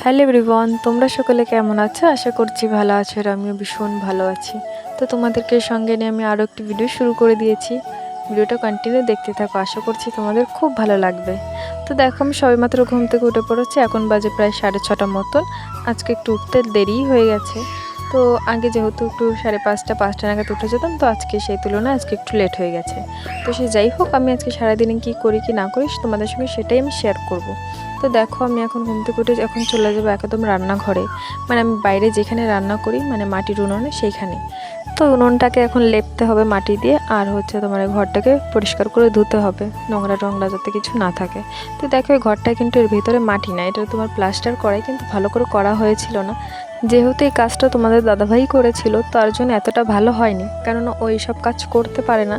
Hello everyone, তোমরা সকলে কেমন আছো? আশা করছি ভালো আছো আর আমিও ভীষণ ভালো আছি। তো তোমাদেরকে সঙ্গে নিয়ে আমি আরও একটি ভিডিও শুরু করে দিয়েছি। ভিডিওটা কন্টিনিউ দেখতে থাকো, আশা করছি তোমাদের খুব ভালো লাগবে। তো দেখো, আমি সবেমাত্র ঘুম থেকে উঠে পড়েছি, এখন বাজে প্রায় সাড়ে ছটা মতন। আজকে একটু উঠতে দেরিই হয়ে গেছে। তো আগে যেহেতু একটু সাড়ে পাঁচটা পাঁচটা নাগাদ উঠে যেতাম, তো আজকে সেই তুলনায় আজকে একটু লেট হয়ে গেছে। তো সে যাই হোক, আমি আজকে সারাদিনে কী করি, কি না করি, তোমাদের সঙ্গে সেটাই আমি শেয়ার করব। তো দেখো, আমি এখন ঘুম থেকে উঠে এখন চলে যাব একদম রান্নাঘরে মানে আমি বাইরে যেখানে রান্না করি মানে মাটির উনুনে সেইখানে। তো উনুনটাকে এখন লেপতে হবে মাটি দিয়ে, আর হচ্ছে তোমার ঘরটাকে পরিষ্কার করে ধুতে হবে, নোংরা টোংরা যাতে কিছু না থাকে। তো দেখো ঘরটা কিন্তু এর ভিতরে মাটি না, এটা তোমার প্লাস্টার করাই, কিন্তু ভালো করে করা হয়েছিল না। যেহেতু এই কাজটা তোমাদের দাদাভাই করেছিল তার জন্য এতটা ভালো হয়নি। কেননা ওই সব কাজ করতে পারে না।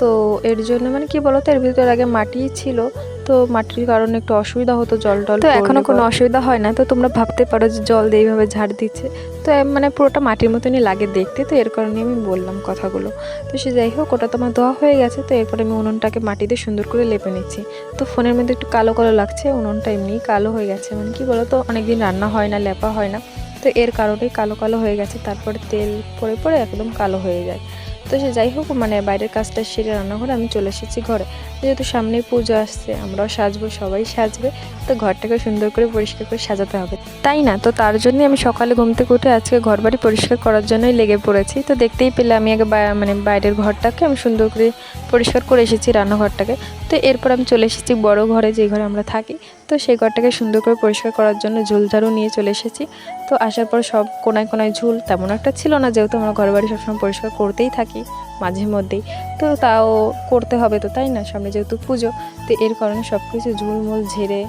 তো এর জন্য মানে কি বলতো এর ভিতরে আগে মাটি ছিল তো মাটির কারণে একটু অসুবিধা হতো জল টল তো এখনও কোনো অসুবিধা হয় না? তো তোমরা ভাবতে পারো যে জল দিয়ে এইভাবে ঝাড় দিচ্ছে। তো মানে পুরোটা মাটির মতনই লাগে দেখতে তো এর কারণে আমি বললাম কথাগুলো। তো সে যাই হোক ওটা তো আমার ধোয়া হয়ে গেছে তো এরপরে আমি উনুনটাকে মাটি দিয়ে সুন্দর করে লেপে নিচ্ছি। তো ফোনের মধ্যে একটু কালো কালো লাগছে উনুনটা এমনিই কালো হয়ে গেছে। মানে কি বলো তো অনেকদিন রান্না হয় না লেপা হয় না। তো এর কারণেই কালো কালো হয়ে গেছে, তারপরে তেল পরে পরে একদম কালো হয়ে যায়। তো সে যাই হোক মানে বাইরের কাজটা সেরে রান্নাঘরে আমি চলে এসেছি ঘরে। যেহেতু সামনেই পুজো আসছে, আমরাও সাজবো, সবাই সাজবে। তো ঘরটাকে সুন্দর করে পরিষ্কার করে সাজাতে হবে। তাই না? তো তার জন্যই আমি সকালে ঘুম থেকে উঠে আজকে ঘর বাড়ি পরিষ্কার করার জন্যই লেগে পড়েছি। তো দেখতেই পেলে আমি আগে মানে বাইরের ঘরটাকে আমি সুন্দর করে পরিষ্কার করে এসেছি রান্নাঘরটাকে। তো এরপর আমি চলে এসেছি বড় ঘরে যে ঘরে আমরা থাকি। তো সেই ঘরটাকে সুন্দর করে পরিষ্কার করার জন্য ঝুল ঝাড়ু নিয়ে চলে এসেছি। তো আসার পর সব কোনায় কোনায় ঝুল তেমন একটা ছিল না, যেহেতু আমরা ঘর বাড়ি সবসময় পরিষ্কার করতেই থাকি মাঝে মধ্যেই। তো তাও করতে হবে তো, তাই না? সামনে যেহেতু পুজো, তো এর কারণে সব কিছু ঝুলমুল ঝেড়ে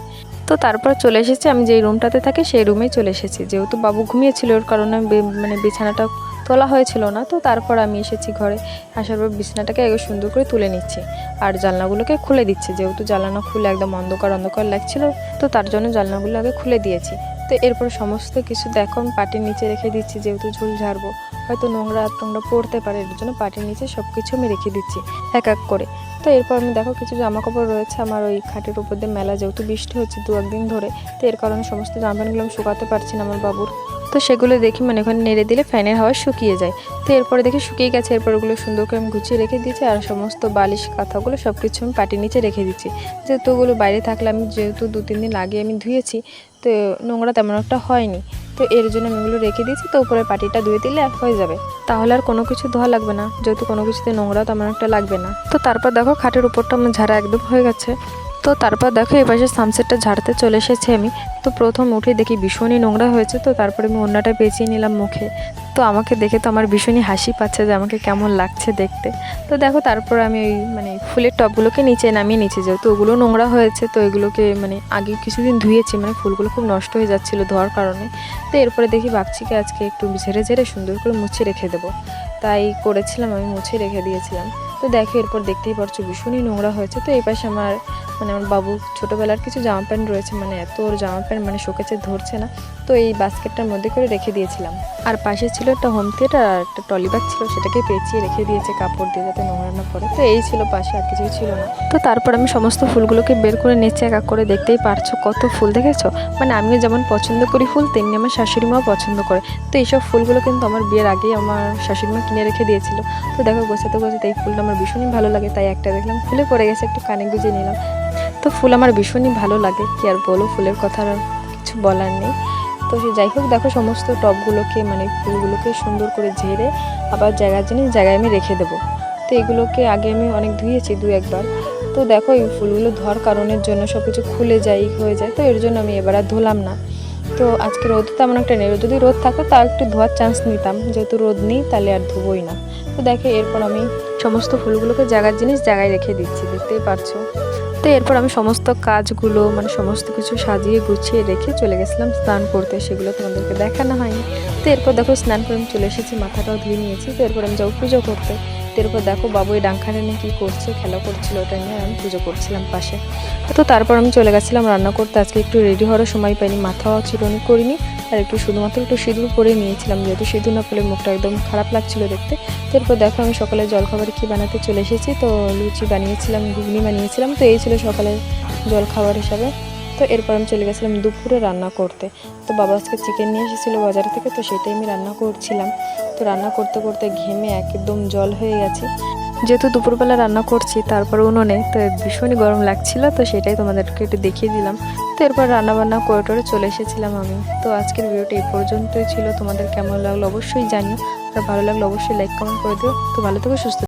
তো তারপর চলে এসেছি। আমি যেই রুমটাতে থাকি, সেই রুমেই চলে এসেছি। যেহেতু বাবু ঘুমিয়েছিল ওর কারণে মানে বিছানাটা তোলা হয়েছিল না, তো তারপর আমি এসেছি ঘরে। আসার পর বিছানাটাকে আগে সুন্দর করে তুলে নিচ্ছি। আর জানলাগুলোকে খুলে দিচ্ছি। যেহেতু জানলা খুলে একদম অন্ধকার অন্ধকার লাগছিল, তো তার জন্য জানলাগুলো আগে খুলে দিয়েছি। তো এরপর সমস্ত কিছু দেখো, আমি পাটির নিচে রেখে দিচ্ছি, যেহেতু ঝুল ঝাড়বো। হয়তো নোংরা টোংরা পড়তে পারে, এর জন্য পাটির নিচে সব কিছু আমি রেখে দিচ্ছি, এক এক করে। তো এরপর আমি দেখো কিছু জামা কাপড় রয়েছে আমার ওই খাটের উপর দিয়ে, মেলা যেহেতু বৃষ্টি হচ্ছে দু একদিন ধরে, তো এর কারণে সমস্ত জামা প্যান্টগুলো আমি শুকাতে পারছি না আমার বাবুর। তো সেগুলো দেখি মানে ওখানে নেড়ে দিলে ফ্যানের হাওয়া শুকিয়ে যায়। তো এরপরে দেখি শুকিয়ে গেছে, এরপর ওগুলো সুন্দর করে আমি গুছিয়ে রেখে দিয়েছি, আর সমস্ত বালিশ, কাঁথাগুলো সব কিছু আমি পাটির নিচে রেখে দিচ্ছি। যেহেতু ওগুলো বাইরে থাকলে আমি যেহেতু দু তিন দিন আগে আমি ধুয়েছি, তো নোংরা তেমন একটা হয়নি। তো এর জন্য আমি এগুলো রেখে দিয়েছি, তো উপরে পাটিটা ধুয়ে দিলে হয়ে যাবে। তাহলে আর কোনো কিছু ধোয়া লাগবে না, যেহেতু কোনো কিছুতে নোংরা তেমন একটা লাগবে না। তো তারপর দেখো খাটের উপরটা আমার ঝাড়া একদম হয়ে গেছে। তো তারপর দেখো এই পাশে সানসেটটা ঝাড়তে চলে এসেছি আমি। তো প্রথম উঠে দেখি ভীষণই নোংরা হয়েছে, তো তারপরে আমি অন্যটা পেঁচিয়ে নিলাম মুখে। তো আমাকে দেখে তো আমার ভীষণই হাসি পাচ্ছে যে আমাকে কেমন লাগছে দেখতে। তো দেখো তারপর আমি ওই মানে ফুলের টবগুলোকে নিচে নামিয়ে নিচ্ছি তো ওগুলো নোংরা হয়েছে, তো এগুলোকে মানে আগে কিছুদিন ধুয়েছি মানে ফুলগুলো খুব নষ্ট হয়ে যাচ্ছিল ধোয়ার কারণে। তো এরপরে দেখি বাচ্চিকে আজকে একটু ঝেড়ে ঝেড়ে সুন্দর করে মুছে রেখে দেবো। তাই করেছিলাম, আমি মুছে রেখে দিয়েছিলাম। তো দেখো এরপর দেখতেই পারছ ভীষণই নোংরা হয়েছে। তো এই পাশে আমার মানে আমার বাবু ছোটোবেলার কিছু জামা প্যান্ট রয়েছে মানে এত ওর জামা প্যান্ট মানে শোকেছে ধরছে না। তো এই বাস্কেটটার মধ্যে করে রেখে দিয়েছিলাম। আর পাশে ছিল একটা হোম থিয়েটার আর একটা টলিব্যাগ ছিল সেটাকে পেঁচিয়ে রেখে দিয়েছে কাপড় দিয়ে যাতে নোংরা না পড়ে। তো এই ছিল পাশে, আর কিছুই ছিল না। তো তারপর আমি সমস্ত ফুলগুলোকে বের করে নিচে এক এক করে দেখতেই পারছ কত ফুল, দেখেছ? মানে আমিও যেমন পছন্দ করি ফুল, তেমনি আমার শাশুড়ি মাও পছন্দ করে। তো এইসব ফুলগুলো কিন্তু আমার বিয়ের আগেই আমার শাশুড়ি মা কিনে রেখে দিয়েছিল। তো দেখো গোছাতে গোছাতে এই ফুলটা আমার ভীষণই ভালো লাগে, তাই একটা দেখলাম, ফুলে পড়ে গেছে, একটু কানে গুঁজে নিলাম। তো ফুল আমার ভীষণই ভালো লাগে, কি আর বলো ফুলের কথা আর কিছু বলার নেই। তো সে যাই হোক, দেখো সমস্ত টবগুলোকে মানে ফুলগুলোকে সুন্দর করে ঝেড়ে আবার জায়গার জিনিস জায়গায় আমি রেখে দেবো। তো এগুলোকে আগে আমি অনেক ধুয়েছি দু একবার। তো দেখো এই ফুলগুলো ধোয়ার কারণের জন্য সব কিছু খুলে যায়, হয়ে যায়, তো এর জন্য আমি এবার আর ধুলাম না। তো আজকে রোদ তেমন একটা নেই, যদি রোদ থাকতো তাও একটু ধোয়ার চান্স নিতাম, যেহেতু রোদ নেই তাহলে আর ধুবোই না। তো দেখো এরপর আমি সমস্ত ফুলগুলোকে জায়গার জিনিস জায়গায় রেখে দিচ্ছি, দেখতেই পারছ। তো এরপর আমি সমস্ত কাজগুলো মানে সমস্ত কিছু সাজিয়ে গুছিয়ে রেখে চলে গেছিলাম স্নান করতে। সেগুলো তোমাদেরকে দেখানো হয়নি। তো এরপর দেখো স্নান করে আমি চলে এসেছি, মাথাটাও ধুয়ে নিয়েছি। তো এরপর আমি যাব পুজো করতে। তো এরপর দেখো বাবু, এই ডাংখানে নিয়ে কী করছে, খেলা করছিল, ওটা নিয়ে আমি পুজো করছিলাম পাশে। তো তারপর আমি চলে গেছিলাম রান্না করতে। আজকে একটু রেডি হওয়ার সময় পাইনি, মাথাও চিরুনি করিনি, আর একটু শুধুমাত্র একটু সিঁদুর পরে নিয়েছিলাম, যেহেতু সিঁদুর না পরে মুখটা একদম খারাপ লাগছিল দেখতে। তো এরপর দেখো, আমি সকালে জলখাবার কী বানাতে চলে এসেছি, তো লুচি বানিয়েছিলাম, ঘুগনি বানিয়েছিলাম, তো এই ছিল সকালের জলখাবার হিসাবে। তো এরপর আমি চলে গেছিলাম দুপুরে রান্না করতে। তো বাবা আজকে চিকেন নিয়ে এসেছিল বাজার থেকে, তো সেটাই আমি রান্না করছিলাম। তো রান্না করতে করতে ঘেমে একদম জল হয়ে গেছে। যেহেতু দুপুরবেলা রান্না করছি, তারপর উনুনে, তো ভীষণই গরম লাগছিল, তো সেটাই তোমাদেরকে একটু দেখিয়ে দিলাম। তো এরপর রান্না বান্না করে টোরে চলে এসেছিলাম আমি। তো আজকের ভিডিওটা এই পর্যন্তই ছিল। তোমাদের কেমন লাগল অবশ্যই জানিও। আর ভালো লাগল অবশ্যই লাইক কমেন্ট করে দিও। তো ভালো থেকো, সুস্থ